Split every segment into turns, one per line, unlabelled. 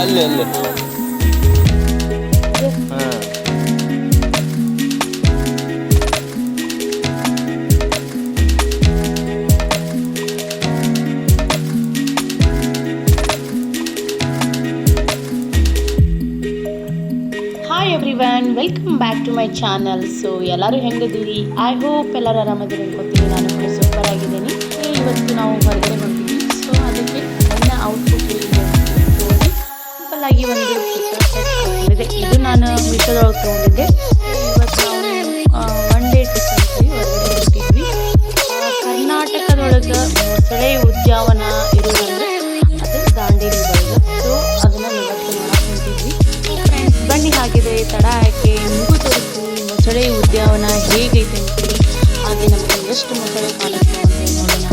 ಅಲ್ಲಿ ಅಲ್ಲಿ.
Hi every welcome back to my channel so ಎಲ್ಲರೂ ಹೆಂಗಿದ್ದೀರಿ? ಐ ಹೋಪ್ ಎಲ್ಲರೂ ಆರಾಮದಿರಿ ಅನ್ಕೋತೀನಿ. ನಾನು ಸೂಪರ್ ಆಗಿದ್ದೀನಿ. ಇವತ್ತು ನಾವು ಹೊರಗಡೆ ಬಂದಿದ್ದೀವಿ. ಸೊ ಅದಕ್ಕೆ ನನ್ನ ಔಟ್ಫಿಟ್ ಸಿಂಪಲ್ ಆಗಿ ಒಂದು ಇದೆ ನಾನು ಮೀಶೋದೊಳಗೆ ತೊಗೊಂಡಿದ್ದೆ. ಇವತ್ತು ಒನ್ ಡೇ ಟ್ರಿಪ್ ಅಂತೀವಿ ಕರ್ನಾಟಕದೊಳಗೆ ಮೊಸಳೆ ಉದ್ಯಾವನ ಇರೋದಂದ್ರೆ ಅದು ದಾಂಡೇಲಿ ಬರೋದು ಸೊ ಅದನ್ನು ಇವತ್ತು ಹೊಂಟಿದ್ವಿ. ಫ್ರೆಂಡ್ಸ್ ಬನ್ನಿ ಹಾಗಿದೆ ತಡ ಹಾಕಿ ನಿಮಗೂ ತೋರಿಸ್ತೀನಿ ಮೊಸಳೆ ಉದ್ಯಾವನ ಹೇಗೈತೆ ಅಂತೇಳಿ ಹಾಗೆ ನಮಗೆ ಎಷ್ಟು ಮೊಸಳೆ ಕಾಣುತ್ತೆ ಅಂತ ನೋಡೋಣ.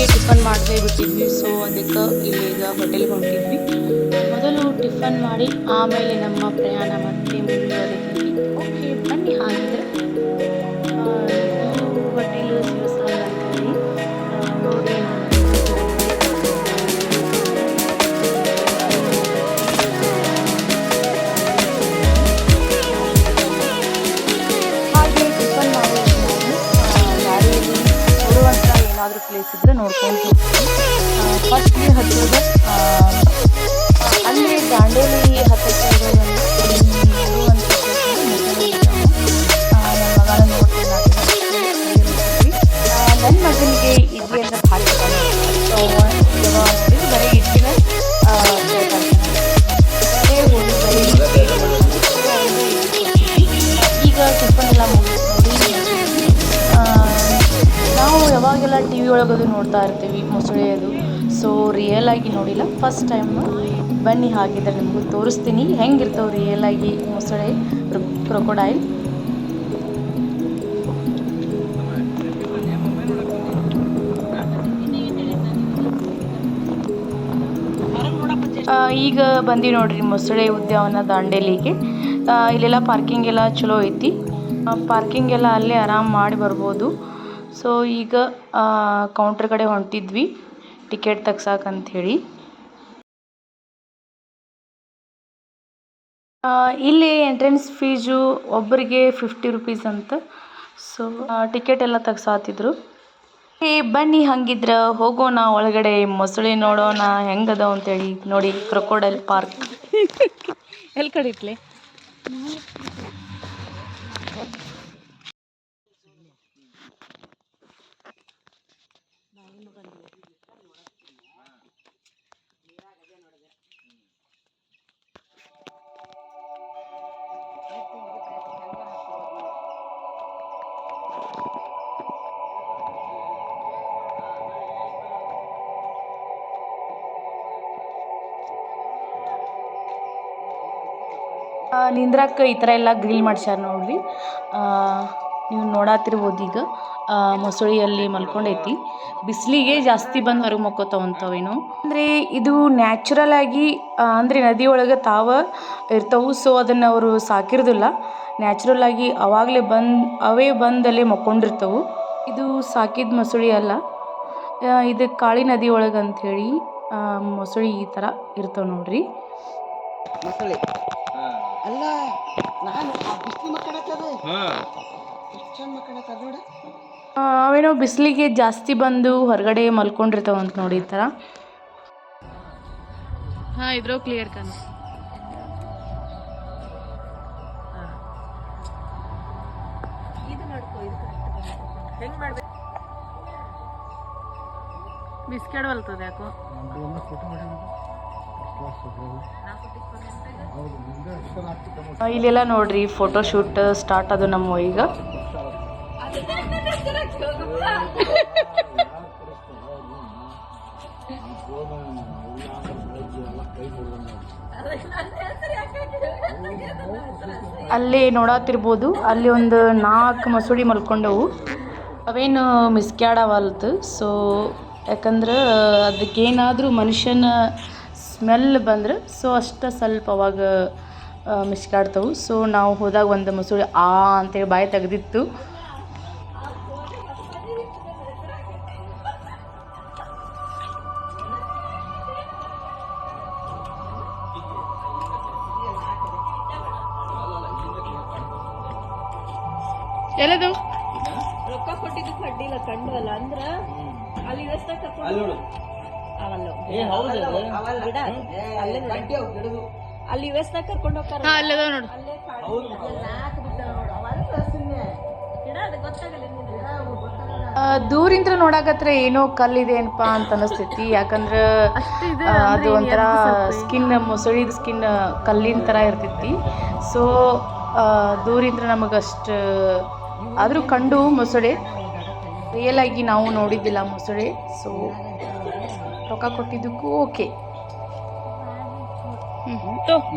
ಬೆಳಿಗ್ಗೆ ಟಿಫನ್ ಮಾಡದೇ ಬಿಟ್ಟಿದ್ವಿ ಸೊ ಅದಕ್ಕೆ ಇಲ್ಲಿ ಈಗ ಹೋಟೆಲ್ಗೆ ಹೊಂಟಿದ್ವಿ ಮೊದಲು ಟಿಫನ್ ಮಾಡಿ, ಆಮೇಲೆ ನಮ್ಮ ಪ್ರಯಾಣ ಮತ್ತೆ ಮುಂದುವರಿದ್ವಿ ಪ್ಲೇಸ್ ಇದ್ದರೆ ನೋಡ್ಕೊಂಡು ಹೋಗ್ತೀವಿ ಹತ್ತಿರದ ಅಲ್ಲಿ ದಾಂಡೇಲಿ ಹತ್ತಕ್ಕೆ ಯಾವಾಗೆಲ್ಲ ಟಿ ವಿ ಒಳಗದು ನೋಡ್ತಾ ಇರ್ತೀವಿ ಮೊಸಳೆ ಅದು. ಸೊ ರಿಯಲ್ ಆಗಿ ನೋಡಿಲ್ಲ. ಫಸ್ಟ್ ಟೈಮ್ ಬನ್ನಿ ಹಾಗಿದ್ರೆ ನಿಮಗೂ ತೋರಿಸ್ತೀನಿ. ಹೆಂಗಿರ್ತಾವೆ ರಿಯಲ್ ಆಗಿ ಮೊಸಳೆ ಕ್ರೊಕೊಡೈಲ್ ಈಗ ಬಂದು ನೋಡ್ರಿ ಮೊಸಳೆ ಉದ್ಯಾವನ ದಾಂಡೇಲಿಗೆ. ಇಲ್ಲೆಲ್ಲ ಪಾರ್ಕಿಂಗ್ ಎಲ್ಲ ಚಲೋ ಐತಿ. ಪಾರ್ಕಿಂಗ್ ಎಲ್ಲ ಅಲ್ಲೇ ಆರಾಮ್ ಮಾಡಿ ಬರ್ಬೋದು. ಸೊ ಈಗ ಕೌಂಟರ್ ಕಡೆ ಹೊಂಟಿದ್ವಿ. ಟಿಕೆಟ್ ತೆಗ್ಸಾಕಂತ ಹೇಳಿ ಇಲ್ಲಿ ಎಂಟ್ರೆನ್ಸ್ ಫೀಸು ಒಬ್ಬರಿಗೆ ಫಿಫ್ಟಿ ರುಪೀಸ್ ಅಂತ. ಸೊ ಟಿಕೆಟ್ ಎಲ್ಲ ತೆಗ್ಸಾತಿದ್ರು. ಏ, ಬನ್ನಿ ಹಂಗಿದ್ರ ಹೋಗೋಣ ಒಳಗಡೆ ಮೊಸಳೆ ನೋಡೋಣ ಹೆಂಗದಾವ ಅಂತೇಳಿ ನೋಡಿ ಕ್ರೊಕೊಡೈಲ್ ಪಾರ್ಕ್ ಎಲ್ಲಿ ಕಡೆ ನಿಂದ್ರಕ್ಕೆ ಈ ಥರ ಎಲ್ಲ ಗ್ರಿಲ್ ಮಾಡ್ಸ್ಯಾರ ನೋಡ್ರಿ. ನೀವು ನೋಡತ್ತಿರ್ಬೋದು ಈಗ ಮೊಸಳಿಯಲ್ಲಿ ಮೊಸಳೆಯಲ್ಲಿ ಮಲ್ಕೊಂಡೈತಿ. ಬಿಸಿಲಿಗೆ ಜಾಸ್ತಿ ಬಂದು ಹೊರಗೆ ಮಕ್ಕೋತಾವಂಥವೇನು ಅಂದರೆ ಇದು ನ್ಯಾಚುರಲ್ ಆಗಿ ಅಂದರೆ ನದಿಯೊಳಗೆ ಒಳಗೆ ತಾವ ಇರ್ತವು ಸೊ ಅದನ್ನು ಅವರು ಸಾಕಿರೋದಿಲ್ಲ. ನ್ಯಾಚುರಲ್ ಆಗಿ ಅವಾಗಲೇ ಬಂದು ಅವೇ ಬಂದಲ್ಲೇ ಮಕ್ಕೊಂಡಿರ್ತವು. ಇದು ಸಾಕಿದ ಮೊಸಳಿ ಅಲ್ಲ. ಇದು ಕಾಳಿ ನದಿ ಒಳಗೆ ಅಂಥೇಳಿ ಮೊಸಳಿ ಈ ಥರ ಇರ್ತವೆ ನೋಡ್ರಿ.
ಮೊಸಳಿ? ಅಲ್ಲ ನಾನು
ಅವೇನೋ ಬಿಸಿಲಿಗೆ ಜಾಸ್ತಿ ಬಂದು ಹೊರಗಡೆ ಮಲ್ಕೊಂಡಿರ್ತಾವ ಅಂತ ನೋಡಿ ಈ ಥರ ಹಾಂ ಇದ್ರೋ ಕ್ಲಿಯರ್ ಕಾಣ. ಯಾಕೋ? ಆ, ಇಲ್ಲೆಲ್ಲ ನೋಡ್ರಿ ಫೋಟೋ ಶೂಟ್ ಸ್ಟಾರ್ಟ್ ಅದು ನಮ್ಮ ಈಗ. ಅಲ್ಲಿ ನೋಡತ್ತಿರ್ಬೋದು ಅಲ್ಲಿ ಒಂದು ನಾಲ್ಕು ಮಸೂಡಿ ಮಲ್ಕೊಂಡವು. ಅವೇನು ಮಿಸ್ಕ್ಯಾಡವಲ್ತು. ಸೊ ಯಾಕಂದ್ರೆ ಅದಕ್ಕೇನಾದರೂ ಮನುಷ್ಯನ ಸ್ಮೆಲ್ ಬಂದ್ರೆ ಸೊ ಅಷ್ಟು ಸ್ವಲ್ಪ ಅವಾಗ ಮಿಸ್ಕ್ಯಾಡ್ತವು. ಸೊ ನಾವು ಹೋದಾಗ ಒಂದು ಮಸೂಡಿ ಆ ಅಂತೇಳಿ ಬಾಯಿ ತೆಗೆದಿತ್ತು. ಎಲ್ಲದು?
ರೊಕ್ಕ ಕೊಟ್ಟಿದ್ದು ಕಡ್ಡಿಲ್ಲ ಕಂಡು ಅಲ್ಲ ಅಂದ್ರ ಅಲ್ಲಿ ವ್ಯವಸ್ಥೆ ಕರ್ಕೊಂಡು ಅವಲ್ಲ. ಗಿಡ ಅಲ್ಲೇ ನೋಡು. ಅಲ್ಲಿ ವ್ಯವಸ್ಥೆ ಕರ್ಕೊಂಡು ಹೋಗ್ತಾರ.
ಅಲ್ಲದ ನೋಡು. ನೋಡಾಕತ್ರ ಏನೋ ಕಲ್ಲಿದೆ ಏನಪ್ಪಾ ಅಂತ ಅನಸ್ತೈತಿ. ಯಾಕಂದ್ರೆ ಅದು ಒಂಥರ ಸ್ಕಿನ್ ಮೊಸಳಿದ ಸ್ಕಿನ್ ಕಲ್ಲಿನ ಥರ ಇರ್ತೈತಿ. ಸೊ ದೂರಿಂದ ನಮಗಷ್ಟು ಆದರೂ ಕಂಡು ಮೊಸಳೆ. ರಿಯಲ್ ಆಗಿ ನಾವು ನೋಡಿದ್ದಿಲ್ಲ ಮೊಸಳೆ ಸೊ ರೊಕ್ಕ ಕೊಟ್ಟಿದ್ದಕ್ಕೂ ಓಕೆ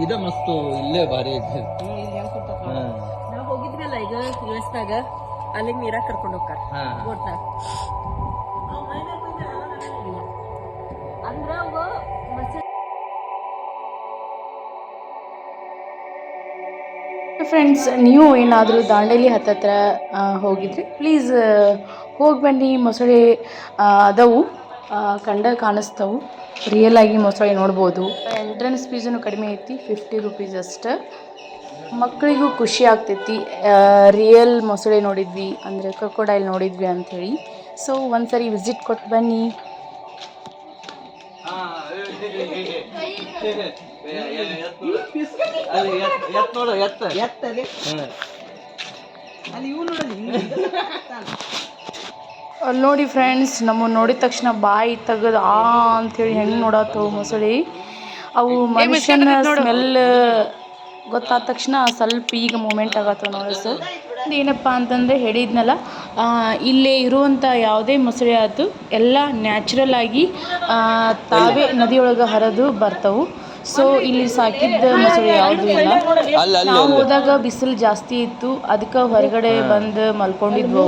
ಇದು ಮಸ್ತು ಇಲ್ಲೇ ಭಾರಿ ಹೋಗಿದ್ರಲ್ಲ
ನಾವ್ ಹೋಗಿದ್ವಲ್ಲ ಈಗ ವ್ಯವಸ್ಥಾಗ ಅಲ್ಲಿ ನೀರಾಗ ಕರ್ಕೊಂಡು ಹೋಗ್ತಾರೆ. ಬೋಟ್ನಾಗ.
ಫ್ರೆಂಡ್ಸ್ ನೀವು ಏನಾದರೂ ದಾಂಡೇಲಿ ಹತ್ತತ್ರ ಹೋಗಿದ್ರೆ? ಪ್ಲೀಸ್ ಹೋಗಿ ಬನ್ನಿ ಮೊಸಳೆ ಅದವು ಕಂಡ ಕಾಣಿಸ್ತವು. ರಿಯಲ್ ಆಗಿ ಮೊಸಳೆ ನೋಡ್ಬೋದು. ಎಂಟ್ರೆನ್ಸ್ ಫೀಸನ್ನು ಕಡಿಮೆ ಐತಿ ಫಿಫ್ಟಿ ರುಪೀಸ್ ಅಷ್ಟೆ. ಮಕ್ಕಳಿಗೂ ಖುಷಿ ಆಗ್ತೈತಿ. ರಿಯಲ್ ಮೊಸಳೆ ನೋಡಿದ್ವಿ, ಅಂದರೆ ಕ್ರೊಕೊಡೈಲ್ ನೋಡಿದ್ವಿ ಅಂಥೇಳಿ ಸೊ ಒಂದ್ಸರಿ ವಿಸಿಟ್ ಕೊಟ್ಟು ಬನ್ನಿ.
ಎತ್ ನೋಡು ಎತ್ತ
ಎತ್ತಲೆ ಅಲ್ಲಿ ಇವ್ ನೋಡಲಿ
ಅಲ್ಲಿ ನೋಡಿ ಫ್ರೆಂಡ್ಸ್ ನಮ್ಮನ್ನು ನೋಡಿದ ತಕ್ಷಣ ಬಾಯಿ ತೆಗೆದು ಆ ಅಂಥೇಳಿ ಹೆಂಗೆ ನೋಡತ್ತವು ಮೊಸಳೆ? ಅವು ಮನುಷ್ಯನ ಸ್ಮೆಲ್ ಗೊತ್ತಾದ ತಕ್ಷಣ ಸ್ವಲ್ಪ ಈಗ ಮೂಮೆಂಟ್ ಆಗತ್ತೆ ನೋಡಿ ಸರ್. ಏನಪ್ಪ ಅಂತಂದರೆ ಹೇಳಿದ್ನಲ್ಲ ಇಲ್ಲಿ ಇಲ್ಲೇ ಇರುವಂಥ ಯಾವುದೇ ಮೊಸಳೆ ಆಯ್ತು ಎಲ್ಲ ನ್ಯಾಚುರಲ್ ಆಗಿ ತಾವೇ ನದಿಯೊಳಗೆ ಹರಿದು ಬರ್ತವು. ಸೊ ಇಲ್ಲಿ ಸಾಕಿದ್ದ ಮೊಸಳೆ ಯಾವುದೂ ಇಲ್ಲ. ನಾವು ಹೋದಾಗ ಬಿಸಿಲು ಜಾಸ್ತಿ ಇತ್ತು ಅದಕ್ಕೆ ಹೊರಗಡೆ ಬಂದು ಮಲ್ಕೊಂಡಿದ್ವು.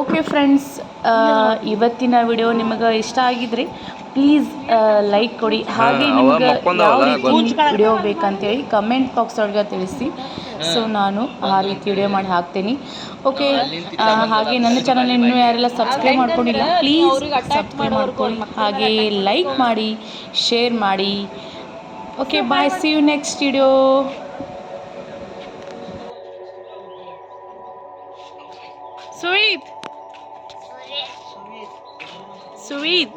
ಓಕೆ ಫ್ರೆಂಡ್ಸ್ ಇವತ್ತಿನ ವಿಡಿಯೋ ನಿಮಗೆ ಇಷ್ಟ ಆಗಿದ್ರೆ? ಪ್ಲೀಸ್ ಲೈಕ್ ಕೊಡಿ. ಹಾಗೆ ನಿಮ್ಗೆ ಯಾವ ರೀತಿ ವಿಡಿಯೋ ಬೇಕಂತೇಳಿ ಕಮೆಂಟ್ ಬಾಕ್ಸ್ ಒಳಗೆ ತಿಳಿಸಿ. ಸೊ ನಾನು ಆ ರೀತಿ ವಿಡಿಯೋ ಮಾಡಿ ಹಾಕ್ತೀನಿ. ಓಕೆ ಹಾಗೆ ನನ್ನ ಚಾನಲ್ ಇನ್ನೂ ಯಾರೆಲ್ಲ ಸಬ್ಸ್ಕ್ರೈಬ್ ಮಾಡ್ಕೊಂಡಿಲ್ಲ ಪ್ಲೀಸ್ ಸಬ್ಸ್ಕ್ರೈಬ್ ಮಾಡ್ಕೊಳ್ಳಿ. ಹಾಗೆ ಲೈಕ್ ಮಾಡಿ ಶೇರ್ ಮಾಡಿ okay bye see you next video Sweet. Sweet.